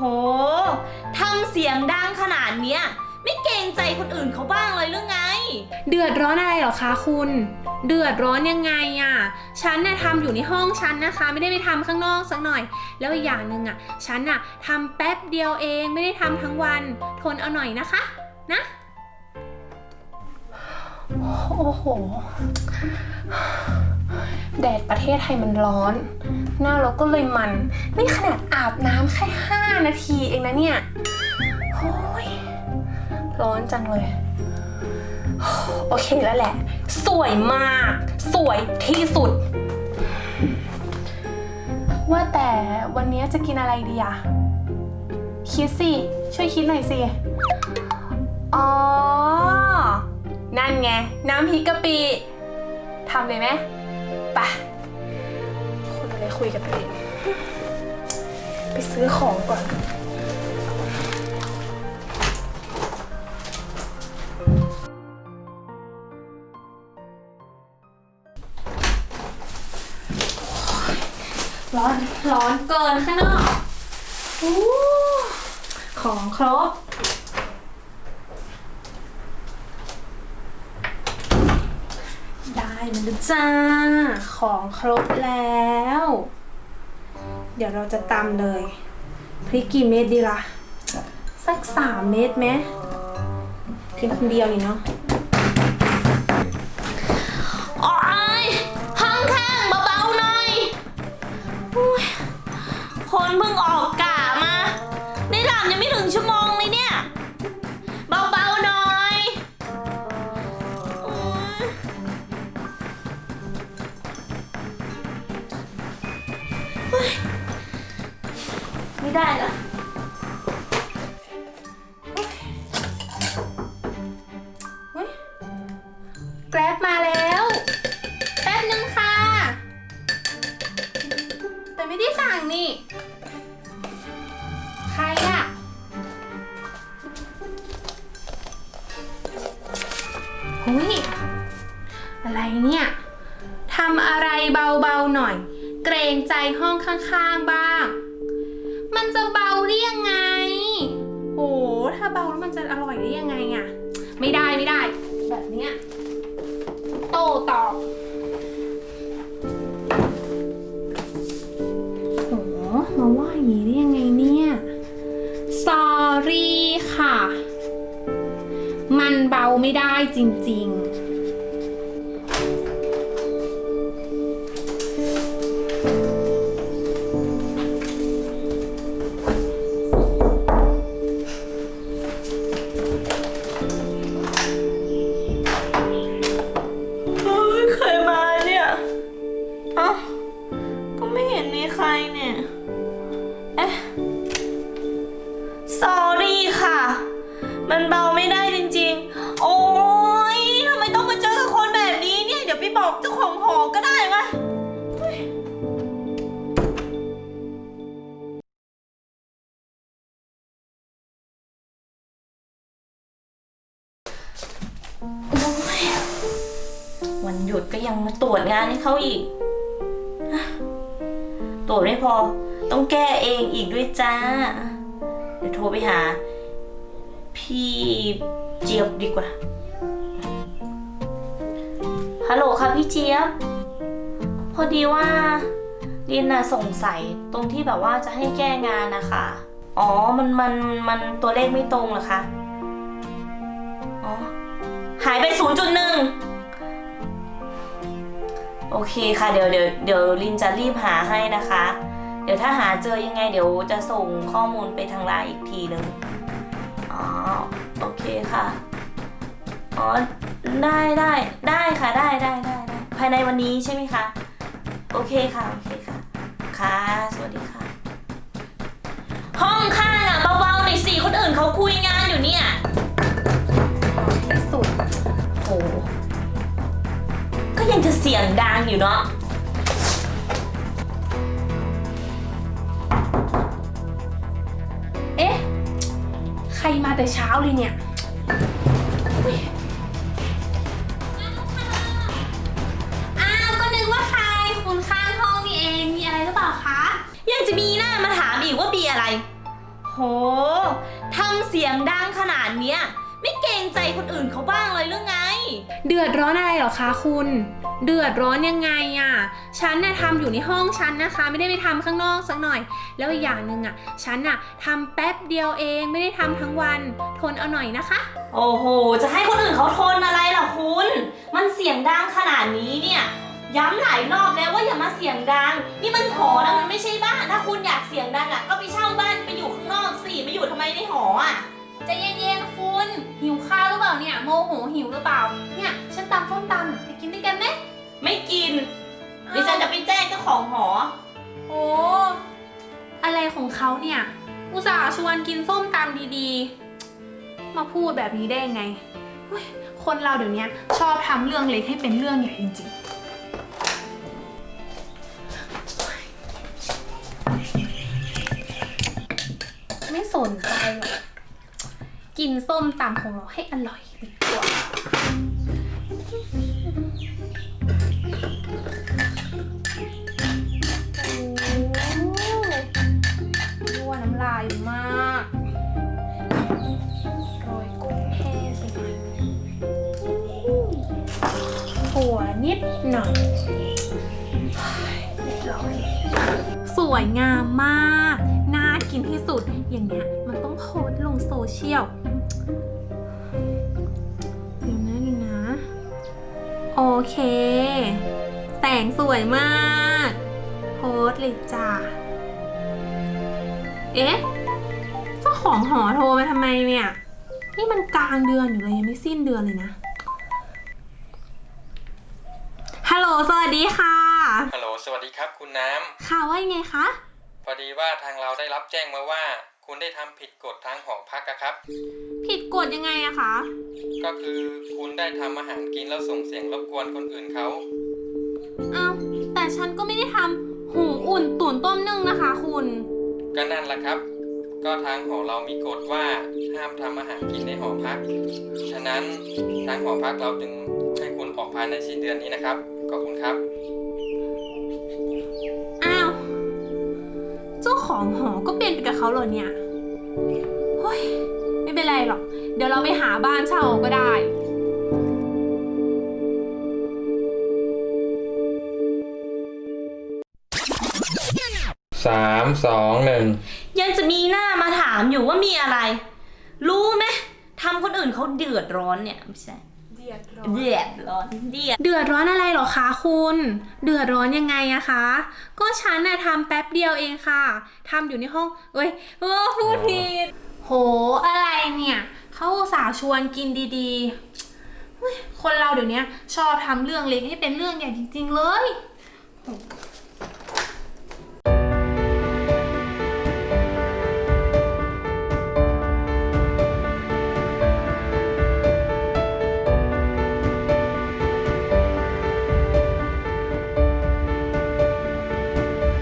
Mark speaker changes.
Speaker 1: โหทำเสียงดังขนาดเนี้ย ไม่เกรงใจคนอื่นเขาบ้างเลยหรือไง
Speaker 2: เดือดร้อนอะไรเหรอคะคุณ เดือดร้อนยังไงอะ่ะ ฉันน่ะทำอยู่ในห้องฉันนะคะ ไม่ได้ไปทำข้างนอกสักหน่อย แล้วอีกอย่างหนึ่งอะ่ะ ฉันน่ะทำแป๊บเดียวเองไม่ได้ทำทั้งวัน ทนเอาหน่อยนะคะ นะ โอ้โห แดดประเทศไทยมันร้อน หน้าเราก็เลยมัน นี่ขนาดอาบน้ำแค่ 5 นาทีเองนะเนี่ยโอ้ยร้อนจังเลย โอเคแล้วแหละ สวยมาก สวยที่สุด ว่าแต่วันนี้จะกินอะไรดีอะคิดสิ ช่วยคิดหน่อยสิ อ๋อ นั่นไง น้ำพริกกะปิทำเลยไหม ปะคนอะไรคุยกับตัวเองไปซื้อของก่อน ร้อน ร้อนเกินข้างนอกอู้ของครบ ได้ มาแล้วจ้า ของครบแล้ว เดี๋ยวเราจะตำเลย พริกกี่เม็ดดีล่ะ สักสามเม็ดไหมกินคนเดียวนี่เนาะ
Speaker 1: โอ๊ยห้องข้างเบาๆหน่อย คนเพิ่งออก ได้ละ
Speaker 2: เฮ้ยแกร็บมาแล้ว แป๊บนึงค่ะ แต่ไม่ได้สั่งนี่ ใครอะเฮ้ย อะไรเนี่ย ทำอะไรเบาๆหน่อย เกรงใจห้องข้างๆบ้าง มันจะเบาได้ยังไง โอ้ถ้าเบาแล้วมันจะอร่อยได้ยังไงอะไม่ได้ไม่ได้ แบบเนี้ยโต้ตอบโอ้มาว่าอย่างนี้ได้ยังไงเนี่ย sorry ค่ะ มันเบาไม่ได้จริง ๆ
Speaker 1: เนี่ยเอ๊ะ sorry ค่ะ มันเบาไม่ได้จริงๆ โอ๊ยทำไมต้องมาเจอกับคนแบบนี้เนี่ย เดี๋ยวไปบอกเจ้าของหอก็ได้วะเฮ้ยโอ๊ยวันหยุดก็ยังมาตรวจงานให้เขาอีก ตรวจไม่พอ ต้องแก้เองอีกด้วยจ้า เดี๋ยวโทรไปหา พี่เจี๊ยบดีกว่า ฮัลโหลค่ะพี่เจี๊ยบ พอดีว่าลินน่ะสงสัยตรงที่แบบว่าจะให้แก้งานนะคะ อ๋อ มันมันมันตัวเลขไม่ตรงเหรอคะ อ๋อ หายไป0.1 โอเคค่ะเดี๋ยวเดี๋ยวเดี๋ยวลินจะรีบหาให้นะคะ เดี๋ยวถ้าหาเจอยังไง เดี๋ยวจะส่งข้อมูลไปทางไลน์อีกทีหนึ่งอ๋อโอเคค่ะอ๋อได้ได้ได้ค่ะได้ได้ได้ได้ภายในวันนี้ใช่ไหมคะโอเคค่ะโอเคค่ะค่ะสวัสดีค่ะ ห้อง สียง
Speaker 2: ดั
Speaker 1: งอยู่เนาะ
Speaker 2: เอ๊ะ ใครมาแต่เช้าเลยเนี่ยอุ๊ยอ้าวก็นึกว่าใครคุณข้างห้องนี่เองมีอะไรหรือเปล่าคะ
Speaker 1: ยังจะมีหน้ามาถามอีกว่าปีอะไร โหทำเสียงดังขนาดเนี้ย รงใจคนอื่นเขาบ้างเลยหรือไง
Speaker 2: เดือดร้อนอะไรเหรอคะคุณ เดือดร้อนยังไงอะฉันน่ะทำอยู่ในห้องฉันนะคะ ไม่ได้ไปทำข้างนอกสักหน่อย แล้วอีกอย่างหนึ่งอะฉันน่ะทำแป๊บเดียวเองไม่ได้ทำทั้งวันทนเอาหน่อยนะคะ
Speaker 1: โอ้โห จะให้คนอื่นเขาทนอะไรล่ะคุณ มันเสียงดังขนาดนี้เนี่ย ย้ำหลายรอบแล้วว่าอย่ามาเสียงดัง นี่มันหอนะมันไม่ใช่บ้าน ถ้าคุณอยากเสียงดังอะก็ไปเช่าบ้านไปอยู่ข้างนอกสิมาอยู่ทำไมในหออะ
Speaker 2: ใจะเย็นๆคุณ หิวข้าวหรือเปล่าเนี่ย โมโหหิวหรือเปล่า เนี่ย ฉันตำส้มตำไปกินด้วยกันไหม
Speaker 1: ไม่กินดิฉันจะไปแจ้งเจ้าของหอ
Speaker 2: โอ้อะไรของเขาเนี่ย อุตส่าห์ชวนกินส้มตำดีๆ มาพูดแบบนี้ได้ยังไงเฮ้ยคนเราเดี๋ยวนี้ชอบทำเรื่องเล็กให้เป็นเรื่องใหญ่จริงๆ ไม่สนใจหรอก กินส้มตำของเราให้อร่อยดีกว่ารั่วน้ำลายมากโรยกุ้งแห้งไปหน่อยถั่วนิดหน่อยเรียบร้อยสวยงามมาก น่ากินที่สุดอย่างเงี้ยมันต้องโพสลงโซเชียล โอเค แสงสวยมาก โพสต์เลยจ้าเอ๊ะ เจ้าของหอโทรมาทำไมเนี่ย นี่มันกลางเดือนอยู่เลยยังไม่สิ้นเดือนเลยนะ ฮัลโหลสวัสดีค่ะ
Speaker 3: ฮัลโหล สวัสดีครับคุณน้
Speaker 2: ค่ะว่ายังไงคะำ
Speaker 3: พอดีว่าทางเราได้รับแจ้งมาว่า คุณได้ทำผิดกฎทางหอพักอะครับ
Speaker 2: ผิดกฎยังไงอะคะ
Speaker 3: ก็คือคุณได้ทำอาหารกินแล้วส่งเสียงรบกวนคนอื่นเขา
Speaker 2: อ้าว แต่ฉันก็ไม่ได้ทำหุงอุ่นตุ๋นต้มนึ่งนะคะคุณ
Speaker 3: ก็นั่นแหละครับ ก็ทางหอเรามีกฎว่าห้ามทำอาหารกินในหอพัก ฉะนั้นทางหอพักเราจึงให้คุณออกภายในสิ้นเดือนนี้นะครับ ขอบคุณครับ
Speaker 2: อ้าว เจ้าของหอก็ เป็นไปกับเขาเหรอเนี่ยเฮ้ยไม่เป็นไรหรอก เดี๋ยวเราไปหาบ้านเช่าก็ได้
Speaker 3: สามสองหนึ่ง
Speaker 1: ยังจะมีหน้ามาถามอยู่ว่ามีอะไร รู้ไหมทำคนอื่นเขาเดือดร้อนเนี่ยไม่ใช่
Speaker 2: เดือดร้อน
Speaker 1: เดือดร้อนเดือด
Speaker 2: เดือดร้อนอะไรเหรอคะคุณ เดือดร้อนยังไงอะคะ ก็ฉันน่ะทำแป๊บเดียวเองค่ะทำอยู่ในห้องเอ้ยเออพูดผิดโหอะไรเนี่ยเขาอุตส่าห์ชวนกินดีๆเฮ้ยคนเราเดี๋ยวนี้ชอบทำเรื่องเล็กให้เป็นเรื่องใหญ่จริงๆเลย